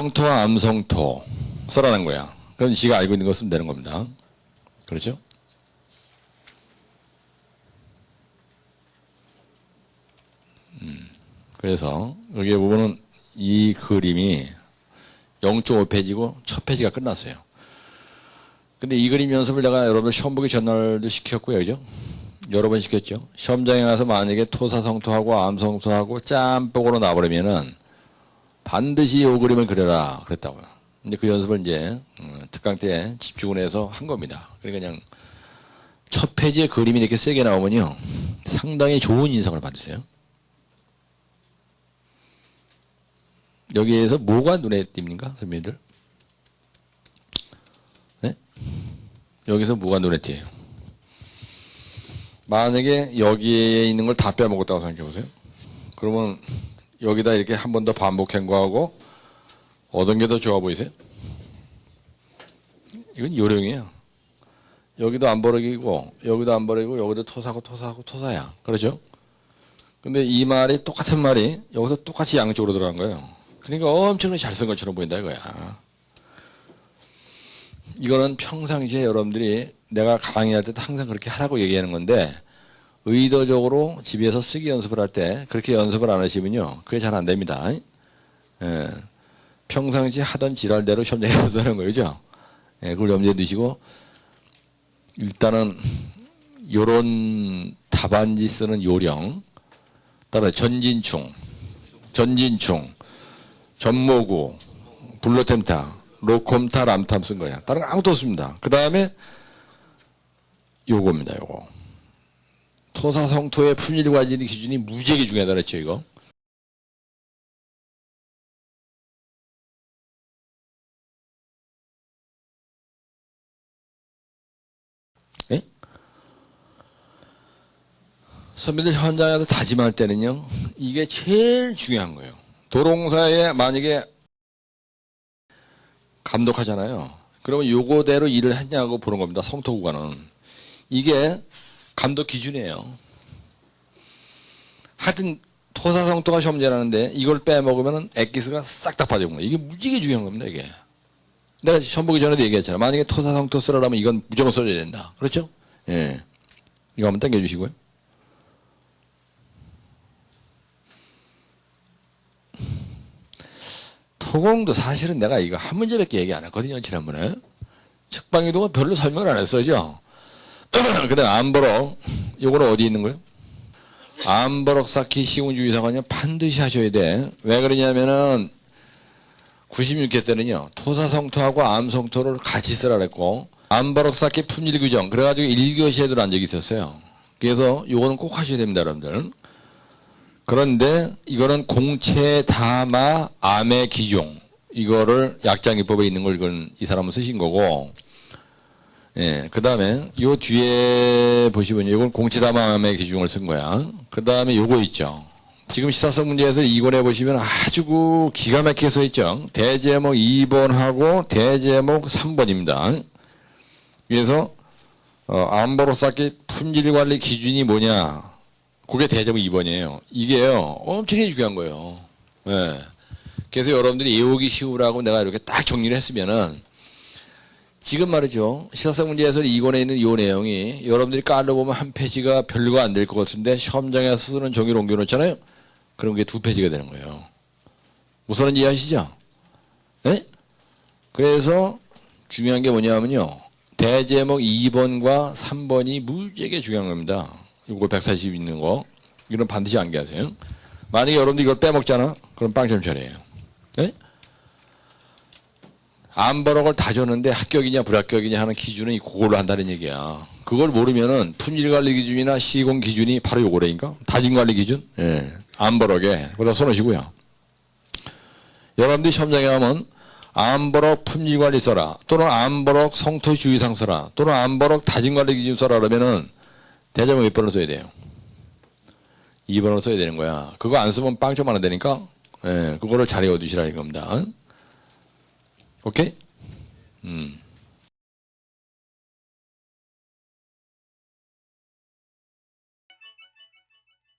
성토, 암성토 써라는 거야. 그럼 지가 알고 있는 거 쓰면 되는 겁니다. 그렇죠? 음, 그래서 여기에 보면은 이 그림이 0.5페이지고 첫 페이지가 끝났어요. 근데 이 그림 연습을 내가 여러분들 시험 보기 전날도 시켰고요. 그죠? 여러 번 시켰죠. 시험장에 가서 만약에 토사성토하고 암성토하고 짬뽕으로 나버리면은 반드시 이 그림을 그려라 그랬다고요. 근데 그 연습을 이제 음, 특강 때 집중을 해서 한 겁니다. 그러니까 그냥 첫 페이지에 그림이 이렇게 세게 나오면요. 상당히 좋은 인상을 받으세요. 여기에서 뭐가 눈에 띕니까? 선배님들? 네? 여기서 뭐가 눈에 띄어요? 만약에 여기에 있는 걸 다 빼먹었다고 생각해 보세요. 그러면 여기다 이렇게 한 번 더 반복한 거하고 어떤 게 더 좋아 보이세요? 이건 요령이에요. 여기도 안 버리고 여기도 안 버리고 여기도 토사고 토사고 토사야. 그렇죠? 근데 이 말이 똑같은 말이 여기서 똑같이 양쪽으로 들어간 거예요. 그러니까 엄청나게 잘 쓴 것처럼 보인다 이거야. 이거는 평상시에 여러분들이 내가 강의할 때도 항상 그렇게 하라고 얘기하는 건데 의도적으로 집에서 쓰기 연습을 할 때 그렇게 연습을 안 하시면요 그게 잘 안 됩니다. 예. 평상시 하던 지랄대로 시험장에서 하는 거죠. 예, 그걸 염두에 두시고 일단은 요런 답안지 쓰는 요령 따라 전진충 전진충 전모구 블로템타 로콤타 람탐 쓴 거야. 다른 거 아무것도 없습니다. 그 다음에 요겁니다. 요거. 토사성토의 품질과질 기준이 무지하게 중요하다 그랬죠, 이거. 예? 선배들 현장에서 다짐할 때는요, 이게 제일 중요한 거예요. 도롱사에 만약에 감독하잖아요. 그러면 요거대로 일을 했냐고 보는 겁니다. 성토 구간은. 이게 감독 기준이에요. 하여튼 토사성토가 시험제라는데 이걸 빼먹으면 엑기스가 싹다 거예요. 이게 무지개 중요한 겁니다. 이게. 내가 시험 보기 전에도 얘기했잖아요. 만약에 토사성토 쓰라면 이건 무조건 써줘야 된다. 그렇죠? 예. 이거 한번 당겨주시고요. 토공도 사실은 내가 이거 한 문제밖에 얘기 안 했거든요. 지난번에. 측방이동은 별로 설명을 안 했어죠. 그 다음에 암버럭. 요거는 어디 있는 거예요? 암버럭 쌓기 시운 주의 사관요 반드시 하셔야 돼. 왜 그러냐면은 96회 때는요. 토사성토하고 암성토를 같이 쓰라 그랬고 암버럭 쌓기 품질 규정 그래가지고 1교시에도 한 적이 있었어요. 그래서 요거는 꼭 하셔야 됩니다. 여러분들. 그런데 이거는 공채 다마 암의 기종 이거를 약장기법에 있는 걸 이건 이 사람은 쓰신 거고 예, 그 다음에 요 뒤에 보시면 이건 공채 다마 암의 기종을 쓴 거야. 그 다음에 요거 있죠. 지금 시사성 문제에서 이권에 보시면 아주 그 기가 막히게 써 있죠. 대제목 2번하고 대제목 3번입니다. 그래서 어, 암버로 쌓기 품질 관리 기준이 뭐냐? 그게 대제목 2번이에요. 이게요, 엄청나게 중요한 거예요. 예. 그래서 여러분들이 외우기 쉬우라고 내가 이렇게 딱 정리를 했으면은, 지금 말이죠. 시사성 문제에서 이권에 있는 이 내용이 여러분들이 깔려보면 한 페이지가 별거 안 될 것 같은데, 시험장에서 쓰는 종이를 옮겨놓잖아요? 그럼 그게 두 페이지가 되는 거예요. 무슨 이해하시죠? 예? 그래서 중요한 게 뭐냐면요. 대제목 2번과 3번이 무지하게 중요한 겁니다. 이거 140 있는 거. 이건 반드시 암기하세요. 만약에 여러분들 이걸 빼먹잖아? 그럼 빵점 처리해요. 네? 암버럭을 다 줬는데 합격이냐 불합격이냐 하는 기준은 그걸로 한다는 얘기야. 그걸 모르면은 품질관리 기준이나 시공 기준이 바로 요거라니까? 다짐관리 기준? 예. 암버럭에. 그다 써놓으시고요. 여러분들이 시험장에 가면 암버럭 품질관리 써라. 또는 암버럭 성토 주의상 써라. 또는 암버럭 다짐관리 기준 써라. 그러면은 대자목 몇 번을 써야 돼요? 2번을 써야 되는 거야. 그거 안 쓰면 빵점 하나 되니까, 예, 그거를 잘 외워두시라 이겁니다. 오케이? 음.